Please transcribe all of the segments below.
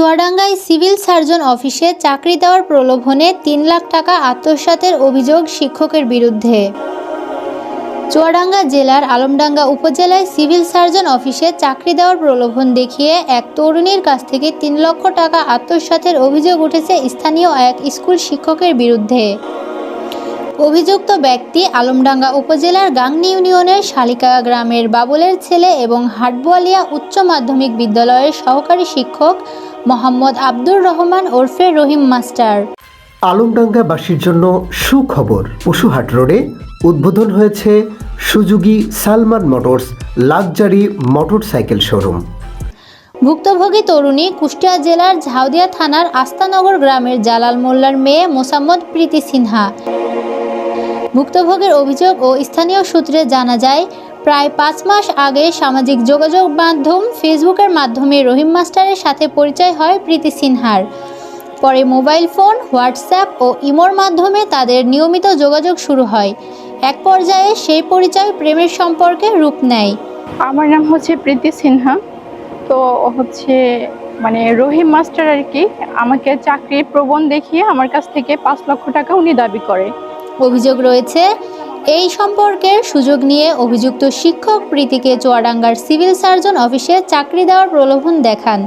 চুয়াডাঙ্গায় civil surgeon অফিসে চাকরি দেওয়ার প্রলোভনে তিন লাখ টাকা আত্মসাতের অভিযোগ শিক্ষকের বিরুদ্ধে। চুয়াডাঙ্গা জেলার আলমডাঙ্গা উপজেলায় সিভিল সার্জন অফিসে চাকরি দেওয়ার প্রলোভন দেখিয়ে এক তরুণীর কাছ থেকে তিন লক্ষ টাকা আত্মসাতের অভিযোগ উঠেছে স্থানীয় এক স্কুল শিক্ষকের বিরুদ্ধে। অভিযুক্ত ব্যক্তি আলমডাঙ্গা উপজেলার গাংনি ইউনিয়নের শালিকা গ্রামের বাবুলের ছেলে এবং হাটবোয়ালিয়া উচ্চ মাধ্যমিক বিদ্যালয়ের সহকারী শিক্ষক মোহাম্মদ আব্দুর রহমান ওরফে রহিম মাস্টার। আলমডাঙ্গাবাসীর জন্য সুখবর। পশুহাট রোডে উদ্বোধন হয়েছে Suzuki Salman Motors luxury motorcycle showroom. ভুক্তভোগী তরুণী কুষ্টিয়া জেলার ঝাউদিয়া থানার আস্তানগর গ্রামের জালাল মোল্লার মেয়ে মোসাম্মদ প্রীতি সিনহা। ভুক্তভোগীর অভিযোগ ও স্থানীয় সূত্রে জানা যায় প্রায় পাঁচ মাস আগে সামাজিক যোগাযোগ মাধ্যম ফেসবুকের মাধ্যমে রহিম মাস্টারের সাথে পরিচয় হয় প্রীতি সিনহার। পরে মোবাইল ফোন হোয়াটসঅ্যাপ ও ইমোর মাধ্যমে তাদের নিয়মিত যোগাযোগ শুরু হয়। এক পর্যায়ে সেই পরিচয় প্রেমের সম্পর্কে রূপ নেয়। আমার নাম হচ্ছে প্রীতি সিনহা। তো হচ্ছে মানে রহিম মাস্টার আর কি আমাকে চাকরির প্রবণ দেখিয়ে আমার কাছ থেকে পাঁচ লক্ষ টাকা উনি দাবি করে। অভিযোগ রয়েছে এই সম্পর্কের সুযোগ নিয়ে অভিযুক্ত শিক্ষক প্রীতিকে চুয়াডাঙ্গার সিভিল সার্জন অফিসে চাকরি দেওয়ার প্রলোভন দেখান।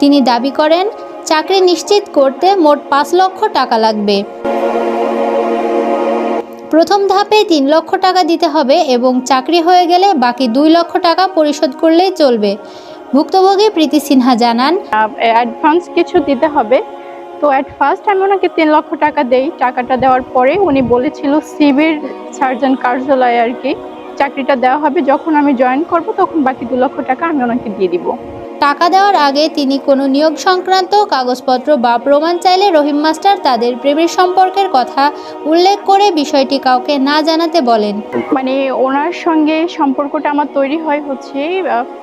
তিনি দাবি করেন, চাকরি নিশ্চিত করতে মোট পাঁচ লক্ষ টাকা লাগবে। প্রথম ধাপে তিন লক্ষ টাকা দিতে হবে এবং চাকরি হয়ে গেলে বাকি দুই লক্ষ টাকা পরিশোধ করলেই চলবে। ভুক্তভোগী প্রীতি সিনহা জানান অ্যাডভান্স কিছু দিতে হবে। তো অ্যাট ফার্স্ট আমি ওনাকে তিন লক্ষ টাকা দেই। টাকাটা দেওয়ার পরে উনি বলেছিল সিভিল সার্জন কার্যালয়ে আর কি চাকরিটা দেওয়া হবে। যখন আমি জয়েন করব তখন বাকি দু লক্ষ টাকা আমি ওনাকে দিয়ে দিব। টাকা দেওয়ার আগে তিনি কোনো নিয়োগ সংক্রান্ত কাগজপত্র বা প্রমাণ চাইলে রহিম মাস্টার তাদের প্রেমের সম্পর্কের কথা উল্লেখ করে বিষয়টি কাউকে না জানাতে বলেন। মানে ওনার সঙ্গে সম্পর্কটা আমার তৈরি হয় হচ্ছে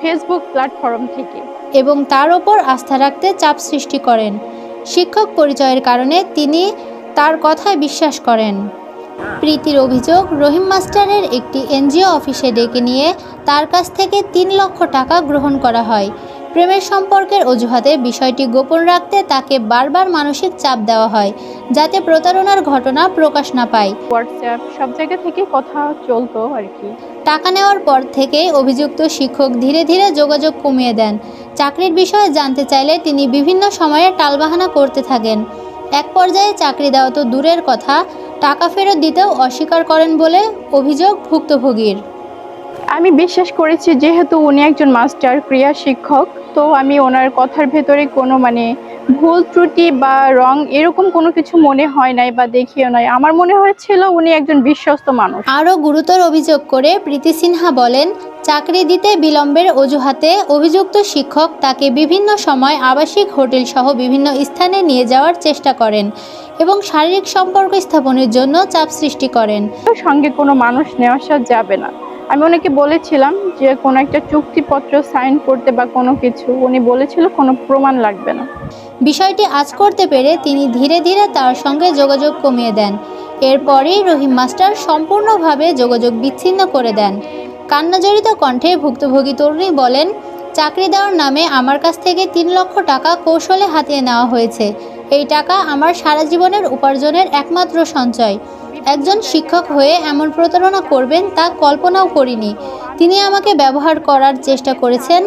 ফেসবুক প্ল্যাটফর্ম থেকে। এবং তার ওপর আস্থা রাখতে চাপ সৃষ্টি করেন। শিক্ষক পরিচয়ের কারণে তিনি তার কথায় বিশ্বাস করেন। প্রীতির অভিযোগ রহিম মাস্টারের একটি এনজিও অফিসে ডেকে নিয়ে তার কাছ থেকে তিন লক্ষ টাকা গ্রহণ করা হয়। প্রেমের সম্পর্কের অজুহাতে বিষয়টি গোপন রাখতে তাকে বারবার মানসিক চাপ দেওয়া হয় যাতে প্রতারণার ঘটনা প্রকাশ না পায়। হোয়াটসঅ্যাপ সব জায়গা থেকে কথা চলতো আর কি। টাকা নেওয়ার পর থেকে অভিযুক্ত শিক্ষক ধীরে ধীরে যোগাযোগ কমিয়ে দেন। চাকরির বিষয়ে জানতে চাইলে তিনি বিভিন্ন সময়ে টালবাহানা করতে থাকেন। এক পর্যায়ে চাকরি দেওয়া তো দূরের কথা, টাকা ফেরত দিতেও অস্বীকার করেন বলে অভিযোগ ভুক্তভোগীর। আমি বিশ্বাস করেছি, যেহেতু উনি একজন মাস্টার, ক্রিয়া শিক্ষক, তো আমি ওনার কথার ভেতরে কোনো মানে ভুল ত্রুটি বা রং এরকম কোনো কিছু মনে হয় নাই বা দেখিও নাই। আমার মনে হয়েছিল উনি একজন বিশ্বস্ত মানুষ। আরও গুরুতর অভিযোগ করে প্রীতি সিনহা বলেন চাকরি দিতে বিলম্বের অজুহাতে অভিযুক্ত শিক্ষক তাকে বিভিন্ন সময় আবাসিক হোটেল সহ বিভিন্ন স্থানে নিয়ে যাওয়ার চেষ্টা করেন এবং শারীরিক সম্পর্ক স্থাপনের জন্য চাপ সৃষ্টি করেন। সঙ্গে কোনো মানুষ নেওয়া যাবে না। আমি ওনাকে বলেছিলাম যে কোনো একটা চুক্তিপত্র সাইন করতে বা কোনো কিছু, উনি বলেছিল কোনো প্রমাণ লাগবে না। বিষয়টি আজ করতে পেরে তিনি ধীরে ধীরে তার সঙ্গে যোগাযোগ কমিয়ে দেন। এরপরেই রহিম মাস্টার সম্পূর্ণভাবে যোগাযোগ বিচ্ছিন্ন করে দেন। কান্নাজড়িত কণ্ঠে ভুক্তভোগী তরুণী বলেন, চাকরি দেওয়ার নামে আমার কাছ থেকে তিন লক্ষ টাকা কৌশলে হাতিয়ে নেওয়া হয়েছে। এই টাকা আমার সারা জীবনের উপার্জনের একমাত্র সঞ্চয়। একজন শিক্ষক হয়ে এমন প্রতারণা করবেন তা কল্পনাও করিনি। তিনি আমাকে ব্যবহার করার চেষ্টা করেছেন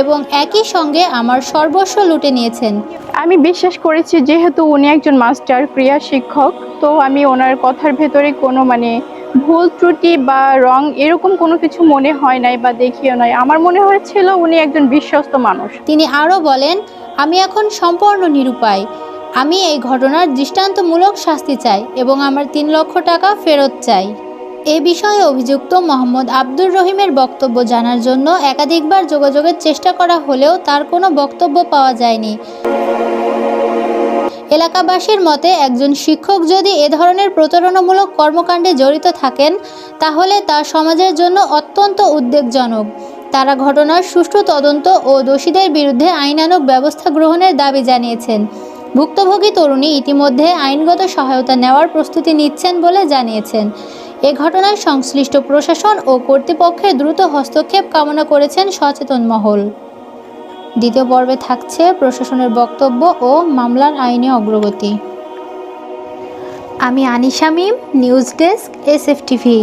এবং একই সঙ্গে আমার সর্বস্ব লুটে নিয়েছেন। আমি বিশ্বাস করেছি যেহেতু উনি একজন মাস্টার ক্রিয়া শিক্ষক তো আমি ওনার কথার ভেতরে কোনো মানে ভুল ত্রুটি বা রং এরকম কোনো কিছু মনে হয় নাই বা দেখিও নাই। আমার মনে হয়েছিল উনি একজন বিশ্বস্ত মানুষ। তিনি আরও বলেন আমি এখন সম্পূর্ণ নিরুপায়। আমি এই ঘটনার দৃষ্টান্তমূলক শাস্তি চাই এবং আমার তিন লক্ষ টাকা ফেরত চাই। এ বিষয়ে অভিযুক্ত মোহাম্মদ আব্দুর রহিমের বক্তব্য জানার জন্য একাধিকবার যোগাযোগের চেষ্টা করা হলেও তার কোনো বক্তব্য পাওয়া যায়নি। এলাকাবাসীর মতে, একজন শিক্ষক যদি এ ধরনের প্রতারণামূলক কর্মকাণ্ডে জড়িত থাকেন, তাহলে তা সমাজের জন্য অত্যন্ত উদ্বেগজনক। তারা ঘটনার সুষ্ঠু তদন্ত ও দোষীদের বিরুদ্ধে আইনানুগ ব্যবস্থা গ্রহণের দাবি জানিয়েছেন। ভুক্তভোগী তরুণী ইতিমধ্যে আইনগত সহায়তা নেওয়ার প্রস্তুতি নিচ্ছেন বলে জানিয়েছেন। এ ঘটনায় সংশ্লিষ্ট প্রশাসন ও কর্তৃপক্ষের দ্রুত হস্তক্ষেপ কামনা করেছেন সচেতন মহল। দ্বিতীয় পর্বে থাকছে প্রশাসনের বক্তব্য ও মামলার আইনি অগ্রগতি। আমি Anisha Mim, news desk S F TV.